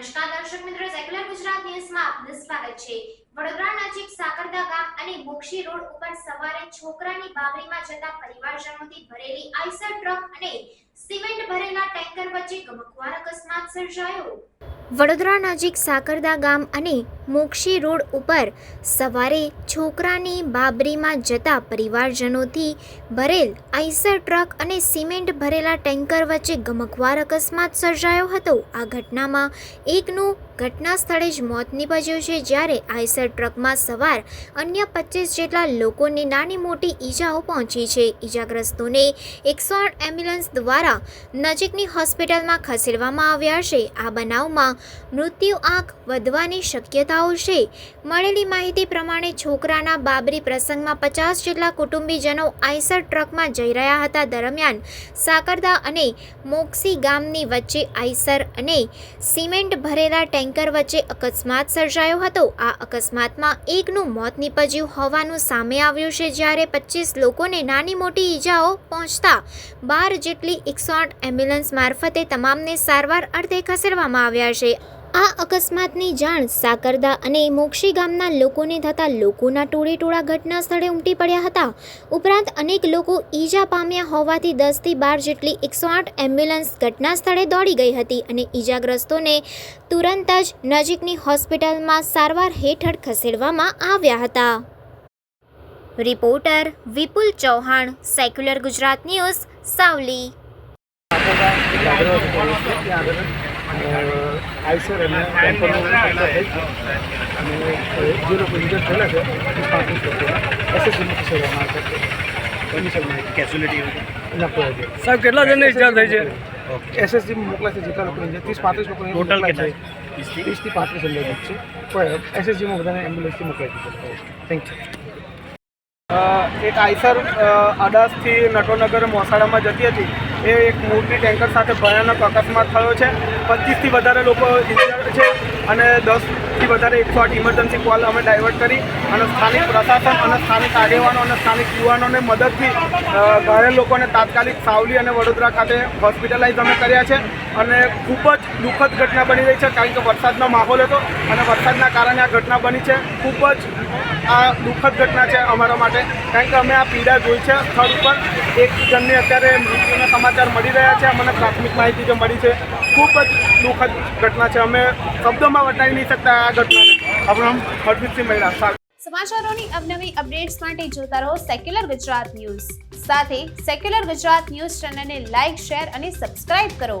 નમસ્કાર દર્શક મિત્રો સેક્યુલર ગુજરાત ન્યૂઝમાં આપનું સ્વાગત છે. વડોદરા નજીક સાકરદા ગામ અને મોક્ષી રોડ ઉપર સવારે છોકરાની બાબરીમાં જતા પરિવારજનોથી ભરેલી આઈસર ટ્રક અને સિમેન્ટ ભરેલા ટેન્કર વચ્ચે ગમખવાર અકસ્માત સર્જાયો. વડોદરા નજીક સાકરદા ગામ અને મોક્ષી રોડ ઉપર સવારે છોકરાની બાબરીમાં જતા પરિવારજનોથી ભરેલ આઈસર ટ્રક અને સિમેન્ટ ભરેલા ટેન્કર વચ્ચે ગમકવાર અકસ્માત સર્જાયો હતો. આ ઘટનામાં એકનું ઘટના સ્થળે જ મોત નીપજ્યું છે, જ્યારે આઈસર ટ્રકમાં સવાર અન્ય પચીસ જેટલા લોકોને નાની મોટી ઈજાઓ પહોંચી છે. ઈજાગ્રસ્તોને એકસો આઠ એમ્બ્યુલન્સ દ્વારા નજીકની હોસ્પિટલમાં ખસેડવામાં આવ્યા છે. આ બનાવમાં મૃત્યુ આંક વધવાની શક્યતાઓ છે મળેલી માહિતી પ્રમાણે છોકરાના બાબરી પ્રસંગમાં પચાસ જેટલા કુટુંબીજનો આઈસર ટ્રકમાં જઈ રહ્યા હતા. દરમિયાન સાકરદા અને મોક્ષી ગામની વચ્ચે આઈસર અને સિમેન્ટ ભરેલા ટેન્કર વચ્ચે અકસ્માત સર્જાયો હતો. આ અકસ્માતમાં એકનું મોત નીપજ્યું હોવાનું સામે આવ્યું છે. જ્યારે પચીસ લોકોને નાની મોટી ઈજાઓ પહોંચતા બાર જેટલી એકસો એમ્બ્યુલન્સ મારફતે તમામને સારવાર અર્થે ખસેડવામાં આવ્યા છે. આ અકસ્માતની જાણ સાકરદા અને મોક્ષી ગામના લોકોને થતાં લોકોના ટોળે ટોળા ઘટના સ્થળે ઉમટી પડ્યા હતા. ઉપરાંત અનેક લોકો ઈજા પામ્યા હોવાથી દસથી બાર જેટલી એકસો આઠ એમ્બ્યુલન્સ ઘટના સ્થળે દોડી ગઈ હતી અને ઈજાગ્રસ્તોને તુરંત જ નજીકની હોસ્પિટલમાં સારવાર હેઠળ ખસેડવામાં આવ્યા હતા. Reporter Vipul Chauhan, secular Gujarat news, Savli. Eicher અને ટેમ્પરનો થઈ અને જે લોકો ઇન્જર થયેલા છે એ પાંત્રીસ લોકો ખસેડવામાં આવશે છે સાહેબ કેટલા જણને ઈજા થઈ છે? એસએસજીમાં મોકલાય છે જેટલા લોકો ઇન્જર ત્રીસ પાંત્રીસ લોકો ટોટલ કેટલા? ત્રીસથી પાંત્રીસ અંદાજિત છે. પણ એસએસજીમાં બધાને એમ્બ્યુલન્સથી મોકલાઈ દીધું. થેન્ક યુ એક આઈસર અડાસથી નટોનગર મોસાળામાં જતી હતી. એ એક મોટી ટેન્કર સાથે ભયાનક અકસ્માત થયો છે. પચીસથી વધારે લોકો ઇન્જર્ડ છે અને દસથી વધારે એકસો આઠ ઇમરજન્સી કોલ અમે ડાયવર્ટ કરી અને સ્થાનિક પ્રશાસન અને સ્થાનિક આગેવાનો અને સ્થાનિક યુવાનોને મદદથી ઘાયલ લોકોને તાત્કાલિક સાવલી અને વડોદરા ખાતે હોસ્પિટલાઇઝ અમે કર્યા છે. અને ખૂબ જ દુઃખદ ઘટના બની રહી છે, કારણ કે વરસાદનો માહોલ હતો અને વરસાદના કારણે આ ઘટના બની છે. ખૂબ જ આ દુઃખદ ઘટના છે અમારા માટે, કારણ કે અમે આ પીડા જોઈ છે સ્થળ ઉપર. એક જણને અત્યારે મૃત્યુના સમાચાર મળી રહ્યા છે, અમને પ્રાથમિક માહિતી જે મળી છે. ખૂબ જ દુઃખદ ઘટના છે, અમે શબ્દોમાં વટાવી નહીં શકતા આ ઘટનાને. આપણું નામ હરદીપસિંહ મહિલા સમાચારોની અવનવી અપડેટ્સ માટે જોતા રહો સેક્યુલર ગુજરાત ન્યૂઝ. સાથે સેક્યુલર ગુજરાત ન્યૂઝ ચેનલને લાઇક શેર અને સબસ્ક્રાઇબ કરો.